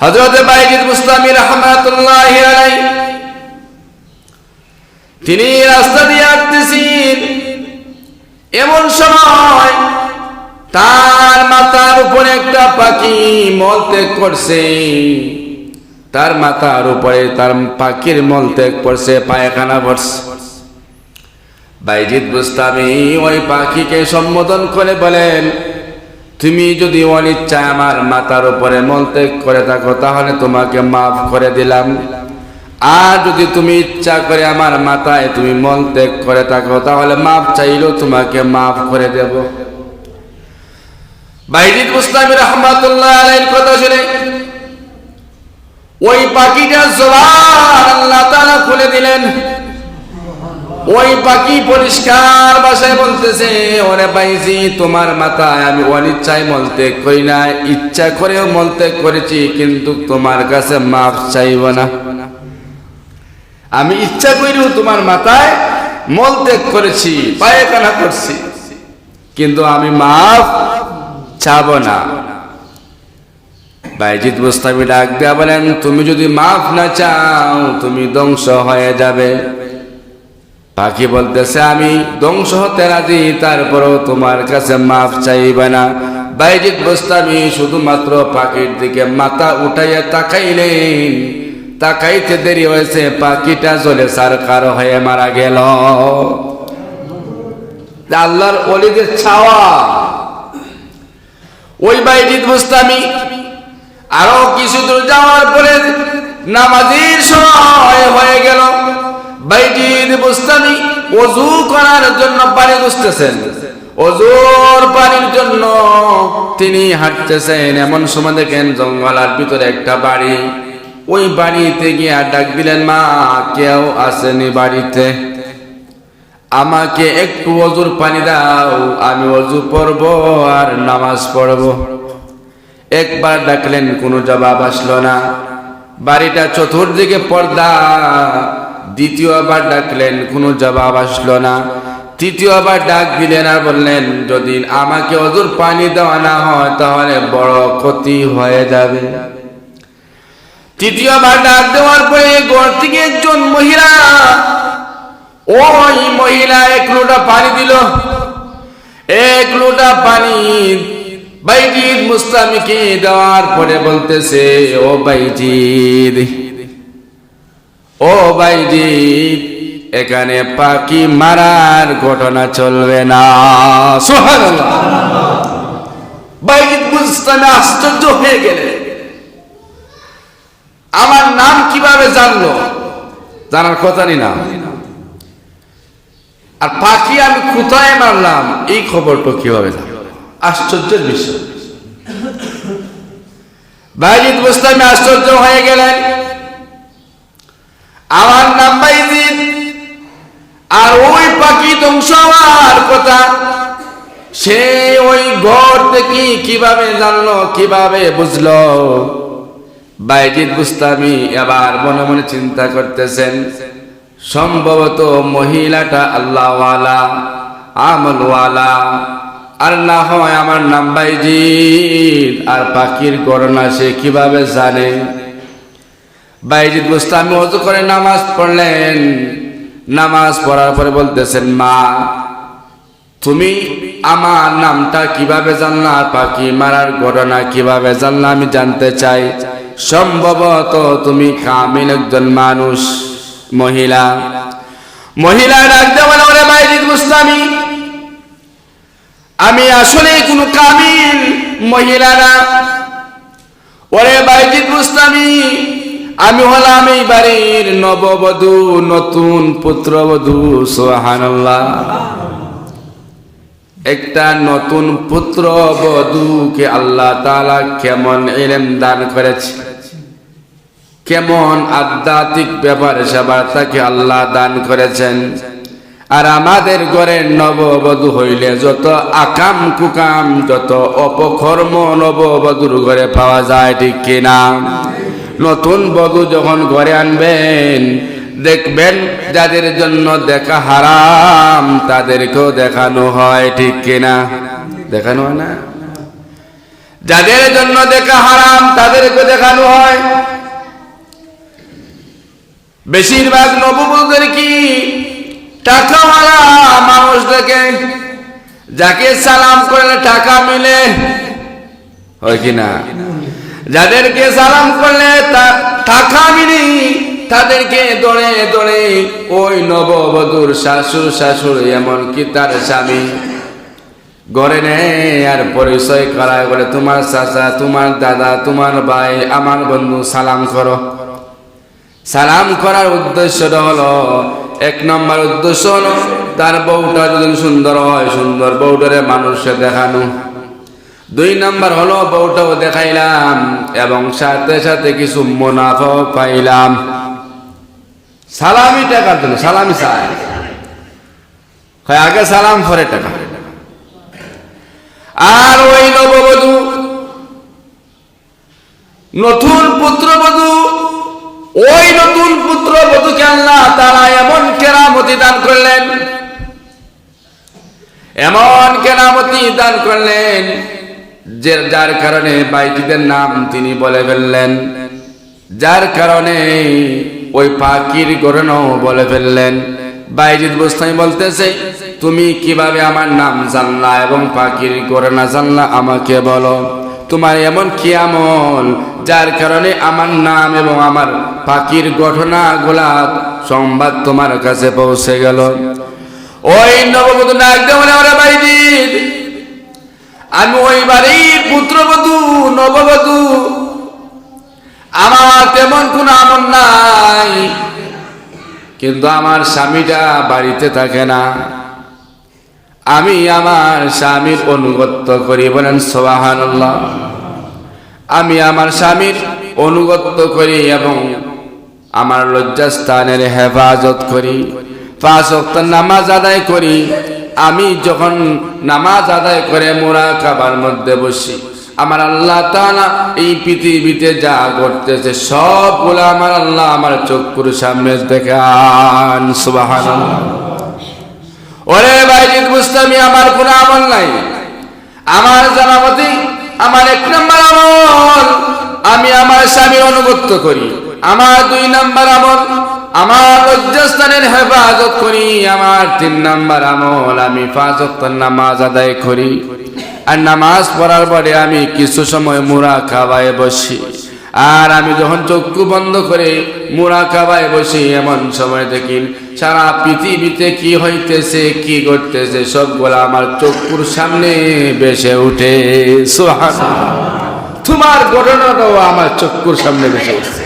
হজরত বাইজিদ মুস্তামি রহমাতুল্লাহ তিনি রাস্তা দিয়ে আসতেছেন এমন সময় তার মাথার উপরে একটা পাখি মল ত্যাগ করছে। তার মাথার উপরে তার পাখির মল ত্যাগ করছে, পায়খানা ভরছে বাইজিদ বুস্তামি ওই পাখিকে সম্বোধন করে বলেন তুমি যদি অনিচ্ছায় আমার মাথার উপরে মলত্যাগ করে থাকো, তাহলে তোমাকে মাফ করে দিলাম। আর যদি তুমি ইচ্ছা করে আমার মাথায় তুমি মলত্যাগ করে থাকো, তাহলে মাফ চাইলেও তোমাকে মাফ করে দেব। বাইজিদ মুস্তামি রহমাতুল্লাহ কথা শুনে ওই পাখিটা জবান আল্লাহ তাআলা খুলে দিলেন। ওই পাখি পরিষ্কার ভাষায় বলতেছে, ওরে বাইজি, তোমার মাথায় আমি অনিচ্ছায় মলত্যাগ করি না। ইচ্ছা করেও মলত্যাগ করেছি, কিন্তু তোমার কাছে মাফ চাইব না। আমি ইচ্ছা করেও তোমার মাথায় মলত্যাগ করেছি পায়খানা করছি, কিন্তু আমি মাফ চাব না। বাইজিৎ মুস্তামি ডাক দেয়া বলেন, তুমি যদি মাফ না চাও, তুমি ধ্বংস হয়ে যাবে। পাখি বলতেছে, আমি ধ্বংস হতে রাজি, তারপরেও তোমার কাছে মাফ চাইবে না। বাইজিৎ মুস্তামি শুধুমাত্র পাখির দিকে মাথা উঠাইয়া তাকাইলেন। তাকাইতে দেরি হয়েছে, পাখিটা জলে সারকার হয়ে মারা গেল। আল্লাহর অলিদের ছাওয়া। ওই বাইজিৎ মুস্তামি আরও কিছু দূর যাওয়ার পরে নামাজের অজু করার জন্য পানি খুঁজতেছেন। অজুর পানির জন্য তিনি হাঁটতেছেন। এমন সময় দেখেন জঙ্গলার ভিতরে একটা বাড়ি। ওই বাড়িতে গিয়ে ডাক দিলেন, মা, কেউ আসেনি বাড়িতে। আমাকে একটু অজুর পানি দাও, আমি অজু পড়ব আর নামাজ পড়ব। একবার ডাকলেন, কোনো জবাব আসলো না। বাড়িটা চতুর্দিকে পর্দা দ্বিতীয়বার ডাকলেন, কোনো জবাব আসলো না। তৃতীয়বার ডাক দিলেন আর বললেন, যদি আমাকে অজুর পানি দেওয়া না হয়, তাহলে বড় ক্ষতি হয়ে যাবে। তৃতীয়বার ডাক দেওয়ার পরে ঘর থেকে একজন মহিলা, ওই মহিলা এক লোটা পানি দিল। এক লোটা পানি বাইজিদ মুস্তামিকে দেওয়ার পরে বলতেছে, ও বাইজিদ ও বাইজিদ, এখানে পাখি মারার ঘটনা চলবে না। আশ্চর্য হয়ে গেলে। আমার নাম কীভাবে জানলো? জানার কথা নি। আর পাখি আমি কোথায় মারলাম? এই খবরটা কীভাবে জানলো? আশ্চর্যের বিষয়। বাইজিদ মুস্তামি আশ্চর্য হয়ে গেলেন। আমার নাম বাইজিদ আর ওই পাখি ধ্বংস হওয়ার কথা, সে ওই ঘর থেকে কীভাবে জানলো, কীভাবে বুঝলো? বাইজিদ বুস্তামি এবার মনে মনে চিন্তা করতেছেন, সম্ভবত মহিলাটা আল্লাহওয়ালা, আমলওয়ালা। আর না হয় আমার নাম বাইজিদ আর পাখির গণনা সে কীভাবে জানে? বাইজিদ বুস্তামি অজু করে নামাজ পড়লেন। নামাজ পড়ার পরে বলতেছেন, মা, তুমি আমার নামটা কীভাবে জানলা? পাখি মারার ঘটনা কীভাবে জানলা? আমি জানতে চাই। সম্ভবত তুমি কামিল একজন মানুষ, মহিলা। মহিলা ডাক দেওয়া বলে বাইজিদ মুস্তামি আমি আসলে কোনো কামিল মহিলা না। ওরে বাইজিদ মুস্তামি আমি হলাম এই বাড়ির নববধূ, নতুন পুত্রবধূ সোহানাল্লাহ একটা নতুন পুত্র বধূকে আল্লাহ তালা কেমন এলেম দান করেছে? কেমন আধ্যাত্মিক ব্যাপার সেবার তাকে আল্লাহ দান করেছেন। আর আমাদের ঘরের নববধূ হইলে যত আকাম কুকাম, যত অপকর্ম নববধূর ঘরে পাওয়া যায় ঠিক কিনা? নতুন বধূ যখন ঘরে আনবেন, দেখবেন যাদের জন্য দেখা হারাম, তাদেরকেও দেখানো হয়, ঠিক কিনা দেখানো হয় না? যাদের জন্য দেখা হারাম তাদেরকে দেখানো হয়। বেশিরভাগ নববধূদের কি টাকা টাকাওয়ালা মানুষ দেখে যাকে সালাম করলে টাকা মিলে, হয় কি না? যাদেরকে সালাম করলে টাকা মিলি তাদেরকে দৌড়ে দৌড়ে ওই নববধূর শাশুড় এমনকি তার স্বামী। গড়ে নেয় আর পরিচয় করায়, বলে, তোমার চাচা, তোমার দাদা, তোমার ভাই, আমার বন্ধু, সালাম করো। সালাম করার উদ্দেশ্যটা হলো, এক নম্বর উদ্দেশ্য হলো, তার বউটা যদি সুন্দর হয়, সুন্দর বউটারে মানুষে দেখানো। দুই নম্বর হলো বউটাও দেখাইলাম, এবং সাথে সাথে কিছু মুনাফা পাইলাম। সালামি টাকার জন্য, সালামি চাই। হয় আগে সালাম, পরে টাকা। আর ওই নববধূ, নতুন পুত্রবধূ, ওই নতুন পুত্রবধূকে আল্লাহ তারা এমন কেরামতি দান করলেন, এমন কেরামতি দান করলেন যে যার কারণে বাইজিদের নাম তিনি বলে ফেললেন। যার কারণে ওই পাখির গরণও বলে ফেললেন। বাইজিদ বুস্তানি বলতেছে, তুমি কীভাবে আমার নাম জানলা এবং পাখির গরনা জানলা আমাকে বলো? তোমার এমন কি আমল যার কারণে আমার নাম এবং আমার পাখির ঘটনাগুলা সংবাদ তোমার কাছে পৌঁছে গেল? ওই নববধূ ডাক ওরা বাইজিদ আমি ওই বাড়ির পুত্রবধূ, নববধূ। আমার তেমন কোন আমল নাই। কিন্তু আমার স্বামীটা বাড়িতে থাকে না। আমি আমার স্বামীর অনুগত্য করি, বলেন সোহান আমি আমার স্বামীর অনুগত্য করি এবং আমার লজ্জাস্থানের হেফাজত করি। পাঁচ নামাজ আদায় করি। আমি যখন নামাজ আদায় করে মোরা কাবার মধ্যে বসি, আমার আল্লাহ তাআলা এই পৃথিবীতে যা ঘটতেছে সবগুলো আমার আল্লাহ আমার চক্ষুর সামনে দেখান সুবহানাল্লাহ। ওরে ভাইজিৎ মুস্তামি, আমার কোনো আমল নাই। আমার জানামতি, আমার এক নম্বর আমল, আমি আমার স্বামীর অনুগত্য করি। আমার দুই নম্বর আমল আমার লজ্জাস্থানের হেফাজত করি, আমার তিন নম্বর আমল আমি পাঁচ নামাজ আদায় করি। আর নামাজ পড়ার পরে আমি কিছু সময় মুরা খাওয়ায় বসি। আর আমি যখন চক্ষু বন্ধ করে মুরা খাওয়ায় বসি, এমন সময় দেখি সারা পৃথিবীতে কি হইতেছে, কি ঘটতেছে, সবগুলো আমার চক্ষুর সামনে বেসে উঠে। সুবহানাল্লাহ। তোমার ঘটনাটাও আমার চক্ষুর সামনে বেসে উঠছে।